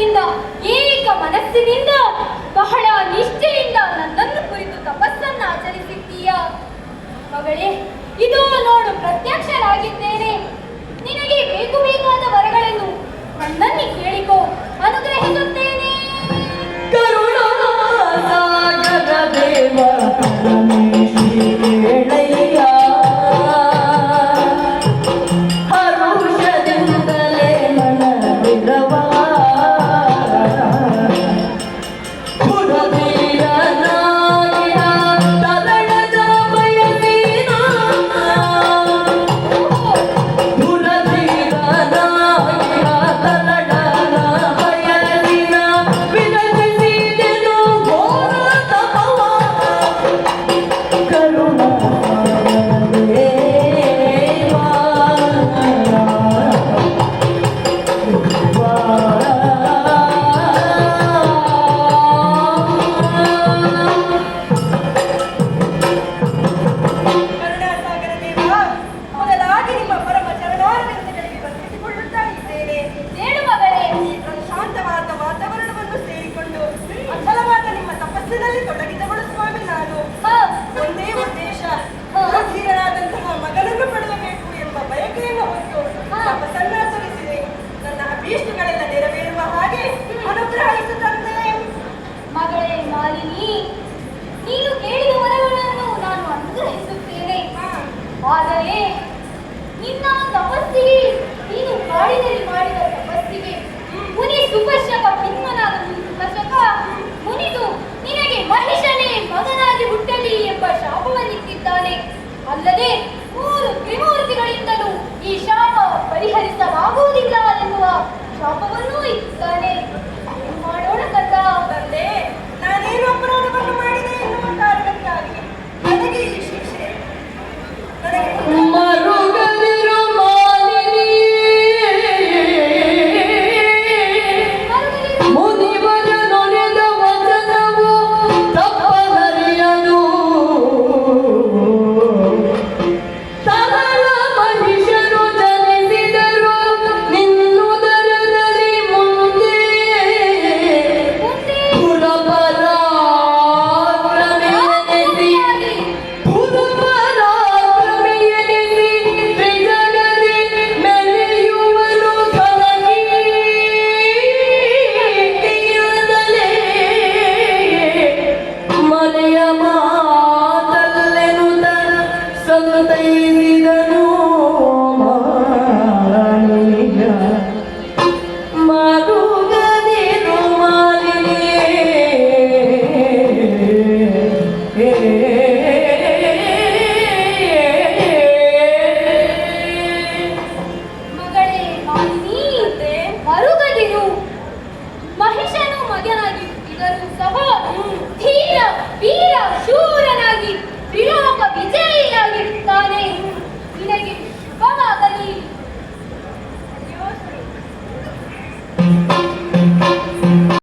ಮನಸ್ಸಿನಿಂದ ಏಕ ಮನಸ್ಸಿನಿಂದ, ಬಹಳ ನಿಷ್ಠೆಯಿಂದ ನನ್ನನ್ನು ಕುರಿತು ತಪಸ್ಸನ್ನು ಆಚರಿಸಿದ್ದೀಯ? ಮಗಳೇ, ಇದು ನೋಡು, ಪ್ರತ್ಯಕ್ಷರಾಗಿದ್ದೇನೆ. ನಿನಗೆ ಬೇಕು ಬೇಕಾದ ವರಗಳನ್ನು ನನ್ನನ್ನು ಮಾಡಿದರೆ ಮಾಡಿದ ತಪಸ್ಸಿಗೆ ಮುನಿ ಸುಪರ್ಶಕ ಭಿನ್ನನಾದ ಸುಪರ್ಶಕ ಮುನಿದು ನಿನಗೆ ಮಹಿಷನೇ ಮಗನಾಗಿ ಹುಟ್ಟಲಿ ಎಂಬ ಮಗಳೇ ಮಗನಾಗಿ ಇವರು ಸಹ ಧೀರ ವೀರ ಶೂರನಾಗಿ ತ್ರಿಲೋಕ ವಿಜಯ